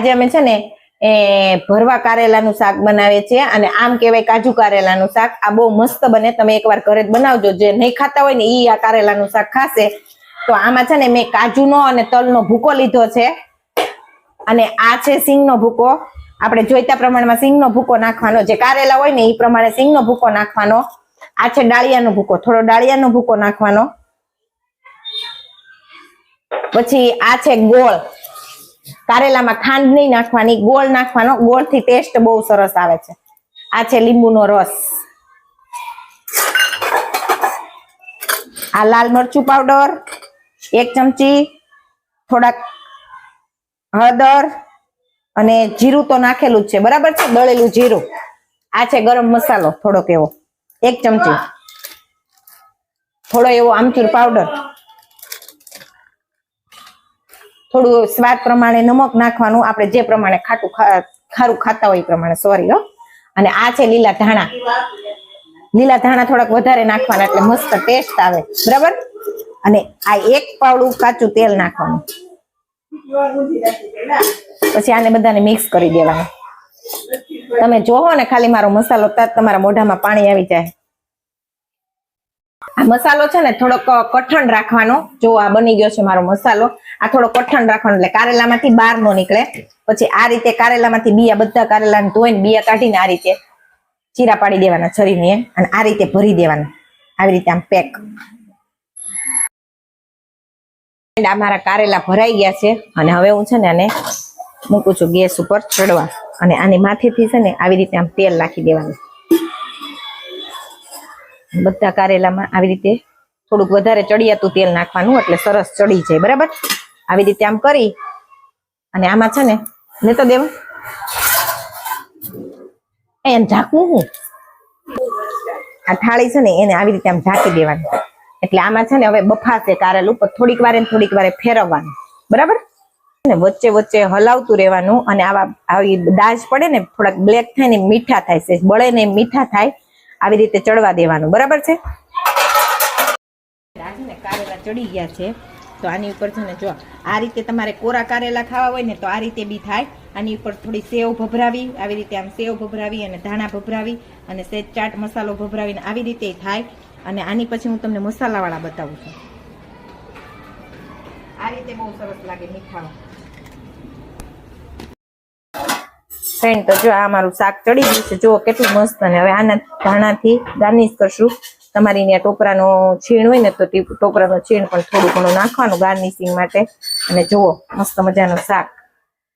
અમે છે ને, એ, ભરવા કારેલાનું શાક બનાવે છે અને આમ કહેવાય કાજુ કારેલાનું શાક. આ બહુ મસ્ત બને. તમે એકવાર ઘરે બનાવજો. જે નહીં ખાતા હોય ને એ આ કારેલાનું શાક ખાશે. તો આમાં છે ને, મેં કાજુનો અને તલનો ભૂકો લીધો છે. અને આ છે સિંગનો ભૂકો. આપણે જોઈતા પ્રમાણમાં સિંગનો ભૂકો નાખવાનો. જે કારેલા હોય ને એ પ્રમાણે સિંગનો ભૂકો નાખવાનો. આ છે ડાળિયાનો ભૂકો. થોડો ડાળિયાનો ભૂકો નાખવાનો. પછી આ છે ગોળ. કારેલામાં ખાંડ નહીં નાખવાની, ગોળ નાખવાનો. ગોળથી ટેસ્ટ બહુ સરસ આવે છે. આ છે લીંબુનો રસ. આ લાલ મરચું પાવડર એક ચમચી થોડાક હળદર અને જીરું તો નાખેલું જ છે. બરાબર છે? દળેલું જીરું. આ છે ગરમ મસાલો, થોડોક એવો. એક ચમચી. થોડો એવો આમચૂર પાવડર થોડું સ્વાદ પ્રમાણે નમક નાખવાનું. આપણે જે પ્રમાણે ખાટું ખારું ખાતા હોય એ પ્રમાણે. સોરી હો. અને આ છે લીલા ધાણા. લીલા ધાણા થોડાક વધારે નાખવાના એટલે મસ્ત ટેસ્ટ આવે. બરાબર? અને આ એક પાવડું કાચું તેલ નાખવાનું. પછી આને બધાને મિક્સ કરી દેવાનું. તમે જોવો ને, ખાલી મારો મસાલો તાજ તમારા મોઢામાં પાણી આવી જાય. આ મસાલો છે ને થોડોક કઠણ રાખવાનો. જો આ બની ગયો છે મારો મસાલો, આ થોડો કઠણ રાખવાનો. એટલે કારેલામાંથી બહાર નો નીકળે. પછી આ રીતે કારેલામાંથી બીયા, બધા કારેલાને ધોઈને બીયા કાઢીને આ રીતે ચીરા પાડી દેવાના છરીની અને આ રીતે ભરી દેવાના. આવી રીતે આમ પેક. આ મારા કારેલા ભરાઈ ગયા છે. અને હવે હું છે ને આને મૂકું છું ગેસ ઉપર ચડવા. અને આની માથેથી છે ને આવી રીતે આમ તેલ નાખી દેવાનું. બધા કારેલામાં આવી રીતે થોડુંક વધારે ચડિયાતું તેલ નાખવાનું એટલે સરસ ચડી જાય, બરાબર? આવી રીતે આમ કરી અને આમાં છે ને લેતો દેવ એમ ઢાંકવું હું. આ થાળી છે ને, એને આવી રીતે આમ ઢાંકી દેવાની. એટલે આમાં છે ને, હવે બફાશે કારેલું પણ થોડીક વારે ને થોડીક વારે ફેરવવાનું, બરાબર? ને વચ્ચે વચ્ચે હલાવતું રહેવાનું અને આવા આવી દાજ પડે ને, થોડાક બ્લેક થાય ને મીઠા થાય છે, બળે ને મીઠા થાય આવી રીતે ચડવા દેવાનું. બરાબર છે? ને કારેલા ચડી ગયા છે. તો આની ઉપર છે ને જો, આ રીતે તમારે કોરા કારેલા ખાવા હોય ને તો આ રીતે બી થાય. આની ઉપર થોડી સેવ ભભરાવી, આવી રીતે આમ સેવ ભભરાવી અને ધાણા ભભરાવી અને સેજ ચાટ મસાલો ભભરાવીને આવી રીતે થાય. અને આની પછી હું તમને મસાલાવાળા બતાવું છું. આ રીતે બહુ સરસ લાગે મીઠામાં ફ્રેન્ડ તો જો આ મારું શાક ચડી ગયું છે જો કેટલું મસ્ત અને હવે આના ધાણાથી ગાર્નિશ કરશું. તમારી ત્યાં ટોપરાનો છીણ હોય ને તો ટોપરાનો છીણ પણ થોડું ઘણું નાખવાનું ગાર્નિશિંગ માટે. અને જુઓ, મસ્ત મજાનું શાક.